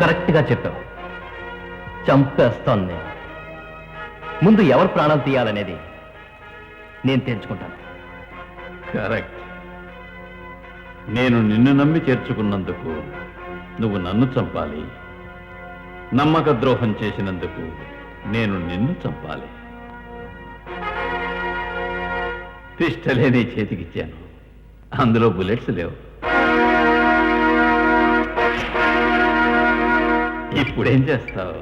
కరెక్ట్గా చెప్పావు. చంపేస్తాను నేను. ముందు ఎవరు ప్రాణాలు తీయాలనేది నేను తెంచుకుంటాను కరెక్ట్. నేను నిన్ను నమ్మి చేర్చుకున్నందుకు నువ్వు నన్ను చంపాలి. నమ్మక ద్రోహం చేసినందుకు నేను నిన్ను చంపాలి. పిస్టలే నీ చేతికిచ్చాను. అందులో బుల్లెట్స్ లేవు. ఇప్పుడేం చేస్తావు?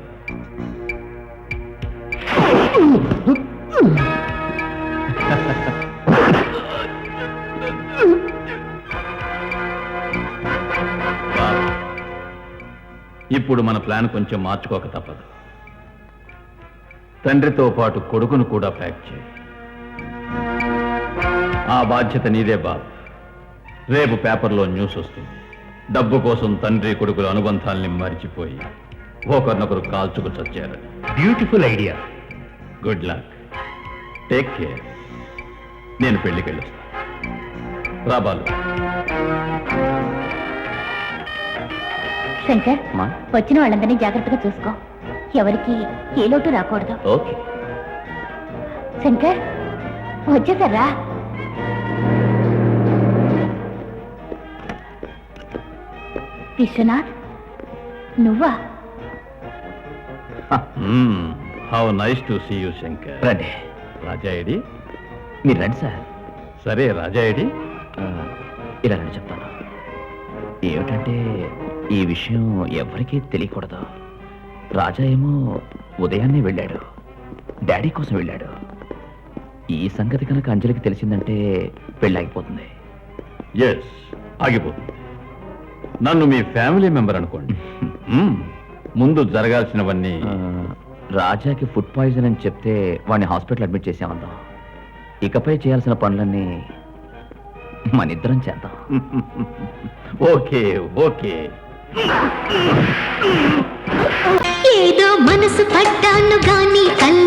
ఇప్పుడు మన ప్లాన్ కొంచెం మార్చుకోక తప్పదు. తండ్రితో పాటు కొడుకును కూడా ప్యాక్ చేయి. ఆ బాధ్యత నీదే బాబు. రేపు పేపర్లో న్యూస్ వస్తుంది. డబ్బు కోసం తండ్రి కొడుకుల అనుబంధాల్ని మరిచిపోయి. ఒకరినొకరు కాల్చుకు చచ్చారని beautiful idea good luck take care నేను పెళ్ళికి వెళ్ళొస్తా రాబాలు శంకర్ మా? వచ్చిన వాళ్ళందరినీ జాగ్రత్తగా చూసుకో. ఎవరికి ఏ లోటు రాకూడదు. ఓకే. శంకర్ వచ్చేసారా? విశ్వనాథ్ నువ్వా? How nice to see you Shankar రండి. రాజాయిడి మీరు రండి సార్. సరే రాజాయిడి ఇలా రండి చెప్తాను. ఏమిటంటే ఈ విషయం ఎవరికీ తెలియకూడదు. రాజా ఏమో ఉదయాన్నే వెళ్ళాడు. డాడీ కోసం వెళ్ళాడు. ఈ సంగతి కనుక అంజలికి తెలిసిందంటే పెళ్ళాగిపోతుంది. ఎస్ ఆగిపోతుంది. నన్ను మీ ఫ్యామిలీ మెంబర్ అనుకోండి. మ్మ్. ముందు జరగాల్సినవన్నీ రాజాకి ఫుడ్ పాయిజన్ అని చెప్తే వాడిని హాస్పిటల్ అడ్మిట్ చేసామందాం. ఇకపై చేయాల్సిన పనులన్నీ మన ఇద్దరం చేద్దాం. Okay okay. ఏదో మనసు పడ్డాను గాని గాని